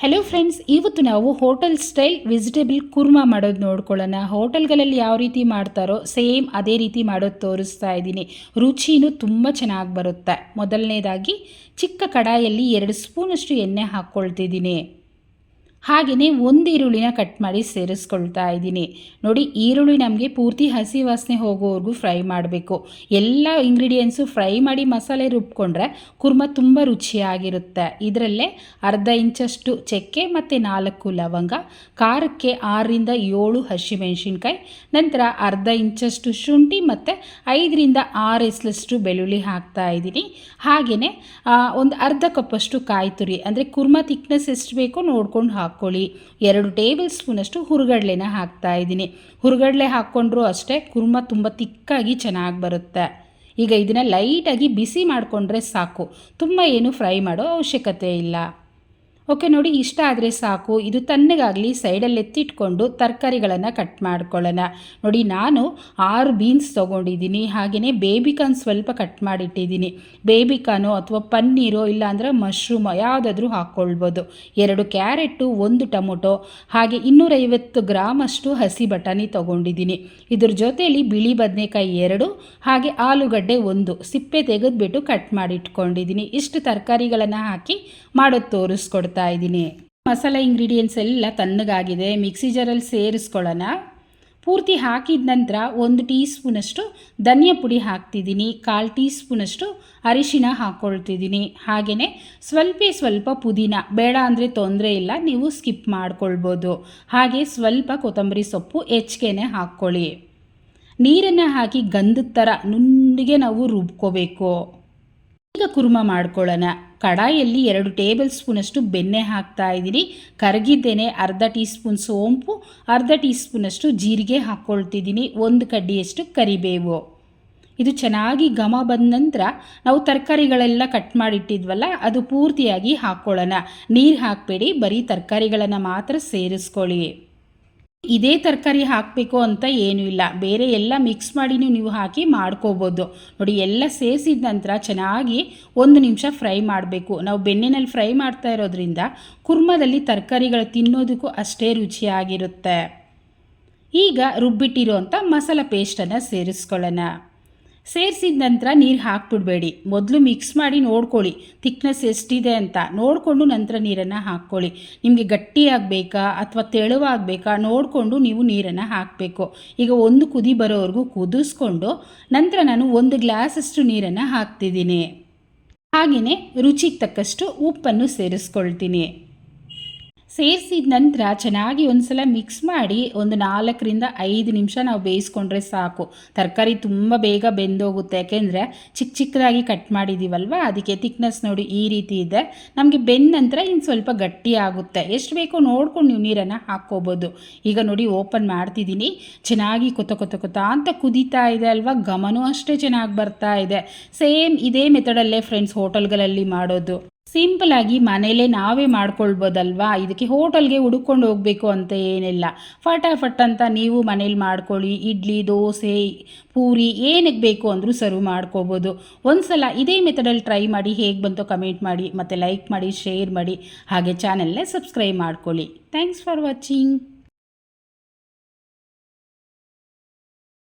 Hello friends ಇವತ್ತು ನಾವು hotel style vegetable Kurma ಮಾಡೋದು ನೋಡ್ಕೊಳ್ಳೋಣ. ಹೋಟೆಲ್ಗಳಲ್ಲಿ ಯಾವ ರೀತಿ ಮಾಡ್ತಾರೋ ಸೇಮ್ ಅದೇ ರೀತಿ ಮಾಡೋದು ತೋರಿಸ್ತಾ ಇದ್ದೀನಿ. ರುಚಿನೂ ತುಂಬ ಚೆನ್ನಾಗಿ ಬರುತ್ತೆ. ಮೊದಲನೇದಾಗಿ ಚಿಕ್ಕ ಕಡಾಯಲ್ಲಿ ಎರಡು ಸ್ಪೂನಷ್ಟು ಎಣ್ಣೆ ಹಾಕ್ಕೊಳ್ತಿದ್ದೀನಿ. ಹಾಗೆಯೇ ಒಂದು ಈರುಳ್ಳಿನ ಕಟ್ ಮಾಡಿ ಸೇರಿಸ್ಕೊಳ್ತಾ ಇದ್ದೀನಿ. ನೋಡಿ, ಈರುಳ್ಳಿ ನಮಗೆ ಪೂರ್ತಿ ಹಸಿ ವಾಸನೆ ಹೋಗೋವರೆಗೂ ಫ್ರೈ ಮಾಡಬೇಕು. ಎಲ್ಲ ಇಂಗ್ರೀಡಿಯೆಂಟ್ಸು ಫ್ರೈ ಮಾಡಿ ಮಸಾಲೆ ರುಬ್ಕೊಂಡ್ರೆ ಕುರ್ಮ ತುಂಬ ರುಚಿಯಾಗಿರುತ್ತೆ. ಇದರಲ್ಲೇ ಅರ್ಧ ಇಂಚಷ್ಟು ಚಕ್ಕೆ ಮತ್ತು ನಾಲ್ಕು ಲವಂಗ, ಖಾರಕ್ಕೆ ಆರರಿಂದ ಏಳು ಹಸಿಮೆಣಸಿನ್ಕಾಯಿ, ನಂತರ ಅರ್ಧ ಇಂಚಷ್ಟು ಶುಂಠಿ ಮತ್ತು ಐದರಿಂದ ಆರು ಎಸ್ಲಷ್ಟು ಬೆಳ್ಳುಳ್ಳಿ ಹಾಕ್ತಾ ಇದ್ದೀನಿ. ಹಾಗೆಯೇ ಒಂದು ಅರ್ಧ ಕಪ್ಪಷ್ಟು ಕಾಯಿ ತುರಿ, ಅಂದರೆ ಕುರ್ಮ ತಿಕ್ನೆಸ್ ಎಷ್ಟು ಬೇಕೋ ನೋಡ್ಕೊಂಡು ಹಾಕಿ ಹಾಕ್ಕೊಳ್ಳಿ ಎರಡು ಟೇಬಲ್ ಸ್ಪೂನಷ್ಟು ಹುರುಗಡ್ಲೆನ ಹಾಕ್ತಾ ಇದ್ದೀನಿ. ಹುರುಗಡ್ಲೆ ಹಾಕ್ಕೊಂಡ್ರೂ ಅಷ್ಟೇ ಕುರ್ಮ ತುಂಬ ತಿಕ್ಕಾಗಿ ಚೆನ್ನಾಗಿ ಬರುತ್ತೆ. ಈಗ ಇದನ್ನು ಲೈಟಾಗಿ ಬಿಸಿ ಮಾಡಿಕೊಂಡ್ರೆ ಸಾಕು. ತುಂಬ ಏನು ಫ್ರೈ ಮಾಡೋ ಅವಶ್ಯಕತೆ ಇಲ್ಲ. ಓಕೆ, ನೋಡಿ, ಇಷ್ಟ ಆದರೆ ಸಾಕು. ಇದು ತಣ್ಣಗಾಗಲಿ ಸೈಡಲ್ಲಿ ಎತ್ತಿಟ್ಕೊಂಡು ತರಕಾರಿಗಳನ್ನು ಕಟ್ ಮಾಡ್ಕೊಳ್ಳೋಣ. ನೋಡಿ, ನಾನು ಆರು ಬೀನ್ಸ್ ತೊಗೊಂಡಿದ್ದೀನಿ. ಹಾಗೆಯೇ ಬೇಬಿಕಾನ್ ಸ್ವಲ್ಪ ಕಟ್ ಮಾಡಿಟ್ಟಿದ್ದೀನಿ. ಬೇಬಿಕಾನು ಅಥವಾ ಪನ್ನೀರು ಇಲ್ಲಾಂದ್ರೆ ಮಶ್ರೂಮ್ ಯಾವುದಾದ್ರೂ ಹಾಕ್ಕೊಳ್ಬೋದು. ಎರಡು ಕ್ಯಾರೆಟು ಒಂದು ಟೊಮೊಟೊ, ಹಾಗೆ ಇನ್ನೂರೈವತ್ತು ಗ್ರಾಮಷ್ಟು ಹಸಿ ಬಟಾಣಿ ತೊಗೊಂಡಿದ್ದೀನಿ. ಇದ್ರ ಜೊತೆಯಲ್ಲಿ ಬಿಳಿ ಬದನೆಕಾಯಿ ಎರಡು, ಹಾಗೆ ಆಲೂಗಡ್ಡೆ ಒಂದು. ಸಿಪ್ಪೆ ತೆಗೆದುಬಿಟ್ಟು ಕಟ್ ಮಾಡಿಟ್ಕೊಂಡಿದ್ದೀನಿ. ಇಷ್ಟು ತರಕಾರಿಗಳನ್ನು ಹಾಕಿ ಮಾಡೋದು ತೋರಿಸ್ಕೊಡ್ತೀನಿ ಹಾಕ್ತಾ ಇದ್ದೀನಿ. ಮಸಾಲೆ ಇಂಗ್ರೀಡಿಯೆಂಟ್ಸ್ ಎಲ್ಲ ತಣ್ಣಗಾಗಿದೆ. ಮಿಕ್ಸಿ ಜಾರಲ್ಲಿ ಸೇರಿಸ್ಕೊಳ್ಳೋಣ. ಪೂರ್ತಿ ಹಾಕಿದ ನಂತರ ಒಂದು ಟೀ ಸ್ಪೂನಷ್ಟು ಧನಿಯಾ ಪುಡಿ ಹಾಕ್ತಿದ್ದೀನಿ. ಕಾಲು ಟೀ ಸ್ಪೂನಷ್ಟು ಅರಿಶಿನ ಹಾಕ್ಕೊಳ್ತಿದ್ದೀನಿ ಹಾಗೆಯೇ ಸ್ವಲ್ಪ ಸ್ವಲ್ಪ ಪುದೀನ. ಬೇಡ ಅಂದರೆ ತೊಂದರೆ ಇಲ್ಲ. ನೀವು ಸ್ಕಿಪ್ ಮಾಡ್ಕೊಳ್ಬೋದು. ಹಾಗೆ ಸ್ವಲ್ಪ ಕೊತ್ತಂಬರಿ ಸೊಪ್ಪು ಹೆಚ್ಚಿಗೆನೆ ಹಾಕ್ಕೊಳ್ಳಿ. ನೀರನ್ನು ಹಾಕಿ ಗಂಧದ ಥರ ನುಣ್ಣಗೆ ನಾವು ರುಬ್ಕೋಬೇಕು. ಈಗ ಕುರ್ಮ ಮಾಡ್ಕೊಳ್ಳೋಣ. ಕಡಾಯಲ್ಲಿ ಎರಡು ಟೇಬಲ್ ಸ್ಪೂನಷ್ಟು ಬೆಣ್ಣೆ ಹಾಕ್ತಾ ಇದ್ದೀನಿ. ಕರಗಿದ್ದೇನೆ ಅರ್ಧ ಟೀ ಸ್ಪೂನ್ ಸೋಂಪು, ಅರ್ಧ ಟೀ ಸ್ಪೂನಷ್ಟು ಜೀರಿಗೆ ಹಾಕ್ಕೊಳ್ತಿದ್ದೀನಿ. ಒಂದು ಕಡ್ಡಿಯಷ್ಟು ಕರಿಬೇವು. ಇದು ಚೆನ್ನಾಗಿ ಘಮ ಬಂದ ನಂತರ ನಾವು ತರಕಾರಿಗಳೆಲ್ಲ ಕಟ್ ಮಾಡಿಟ್ಟಿದ್ವಲ್ಲ, ಅದು ಪೂರ್ತಿಯಾಗಿ ಹಾಕ್ಕೊಳ್ಳೋಣ. ನೀರು ಹಾಕಬೇಡಿ, ಬರೀ ತರಕಾರಿಗಳನ್ನು ಮಾತ್ರ ಸೇರಿಸ್ಕೊಳ್ಳಿ. ಇದೇ ತರಕಾರಿ ಹಾಕಬೇಕು ಅಂತ ಏನೂ ಇಲ್ಲ. ಬೇರೆ ಎಲ್ಲ ಮಿಕ್ಸ್ ಮಾಡಿನೂ ನೀವು ಹಾಕಿ ಮಾಡ್ಕೋಬೋದು. ನೋಡಿ, ಎಲ್ಲ ಸೇರಿಸಿದ ನಂತರ ಚೆನ್ನಾಗಿ ಒಂದು ನಿಮಿಷ ಫ್ರೈ ಮಾಡಬೇಕು. ನಾವು ಬೆಣ್ಣೆನಲ್ಲಿ ಫ್ರೈ ಮಾಡ್ತಾ ಇರೋದ್ರಿಂದ ಕುರ್ಮದಲ್ಲಿ ತರಕಾರಿಗಳು ತಿನ್ನೋದಕ್ಕೂ ಅಷ್ಟೇ ರುಚಿಯಾಗಿರುತ್ತೆ. ಈಗ ರುಬ್ಬಿಟ್ಟಿರೋಂಥ ಮಸಾಲ ಪೇಸ್ಟನ್ನು ಸೇರಿಸ್ಕೊಳ್ಳೋಣ. ಸೇರಿಸಿದ ನಂತರ ನೀರು ಹಾಕ್ಬಿಡ್ಬೇಡಿ. ಮೊದಲು ಮಿಕ್ಸ್ ಮಾಡಿ ನೋಡ್ಕೊಳ್ಳಿ. ತಿಕ್ನೆಸ್ ಎಷ್ಟಿದೆ ಅಂತ. ನೋಡಿಕೊಂಡು ನಂತರ ನೀರನ್ನು ಹಾಕ್ಕೊಳ್ಳಿ. ನಿಮಗೆ ಗಟ್ಟಿಯಾಗಬೇಕಾ ಅಥವಾ ತೆಳುವಾಗಬೇಕಾ ನೋಡಿಕೊಂಡು ನೀವು ನೀರನ್ನು ಹಾಕಬೇಕು. ಈಗ ಒಂದು ಕುದಿ ಬರೋವರೆಗೂ ಕುದಿಸ್ಕೊಂಡು ನಂತರ ನಾನು ಒಂದು ಗ್ಲಾಸಷ್ಟು ನೀರನ್ನು ಹಾಕ್ತಿದ್ದೀನಿ. ಹಾಗೆಯೇ ರುಚಿಗೆ ತಕ್ಕಷ್ಟು ಉಪ್ಪನ್ನು ಸೇರಿಸ್ಕೊಳ್ತೀನಿ. ಸೇರಿಸಿದ ನಂತರ ಚೆನ್ನಾಗಿ ಒಂದ್ಸಲ ಮಿಕ್ಸ್ ಮಾಡಿ ಒಂದು ನಾಲ್ಕರಿಂದ ಐದು ನಿಮಿಷ ನಾವು ಬೇಯಿಸ್ಕೊಂಡ್ರೆ ಸಾಕು. ತರಕಾರಿ ತುಂಬ ಬೇಗ ಬೆಂದೋಗುತ್ತೆ. ಯಾಕೆಂದರೆ ಚಿಕ್ಕ ಚಿಕ್ಕದಾಗಿ ಕಟ್ ಮಾಡಿದ್ದೀವಲ್ವ ಅದಕ್ಕೆ ತಿಕ್ನೆಸ್ ನೋಡಿ ಈ ರೀತಿ ಇದೆ. ನಮಗೆ ಬೆಂದ ನಂತರ ಇನ್ನು ಸ್ವಲ್ಪ ಗಟ್ಟಿ ಆಗುತ್ತೆ. ಎಷ್ಟು ಬೇಕೋ ನೋಡ್ಕೊಂಡು ನೀವು ನೀರನ್ನು ಹಾಕ್ಕೋಬೋದು. ಈಗ ನೋಡಿ ಓಪನ್ ಮಾಡ್ತಿದ್ದೀನಿ. ಚೆನ್ನಾಗಿ ಕೊತ ಕೊತ ಕೊತ ಅಂತ ಕುದೀತಾ ಇದೆ ಅಲ್ವಾ? ಗಮನೂ ಅಷ್ಟೇ ಚೆನ್ನಾಗಿ ಬರ್ತಾ ಇದೆ. ಸೇಮ್ ಇದೇ ಮೆಥಡಲ್ಲೇ ಫ್ರೆಂಡ್ಸ್ ಹೋಟೆಲ್ಗಳಲ್ಲಿ ಮಾಡೋದು. ಸಿಂಪಲ್ ಆಗಿ ಮನೇಲೇ ನಾವೇ ಮಾಡ್ಕೊಳ್ಬೋದಲ್ವಾ? ಇದಕ್ಕೆ ಹೋಟೆಲ್ಗೆ ಹುಡುಕೊಂಡು ಹೋಗಬೇಕು ಅಂತ ಏನಿಲ್ಲ. ಫಟಾಫಟ್ ಅಂತ ನೀವು ಮನೇಲಿ ಮಾಡ್ಕೊಳ್ಳಿ, ಇಡ್ಲಿ, ದೋಸೆ, ಪೂರಿ ಏನಕ್ಕೆ ಬೇಕು ಅಂದರೂ ಸರ್ವ್ ಮಾಡ್ಕೋಬೋದು. ಒಂದು ಸಲ ಇದೇ ಮೆಥಡಲ್ಲಿ ಟ್ರೈ ಮಾಡಿ ಹೇಗೆ ಬಂತೋ ಕಮೆಂಟ್ ಮಾಡಿ, ಮತ್ತು ಲೈಕ್ ಮಾಡಿ ಶೇರ್ ಮಾಡಿ, ಹಾಗೆ ಚಾನಲ್ನೇ ಸಬ್ಸ್ಕ್ರೈಬ್ ಮಾಡ್ಕೊಳ್ಳಿ. Thanks for watching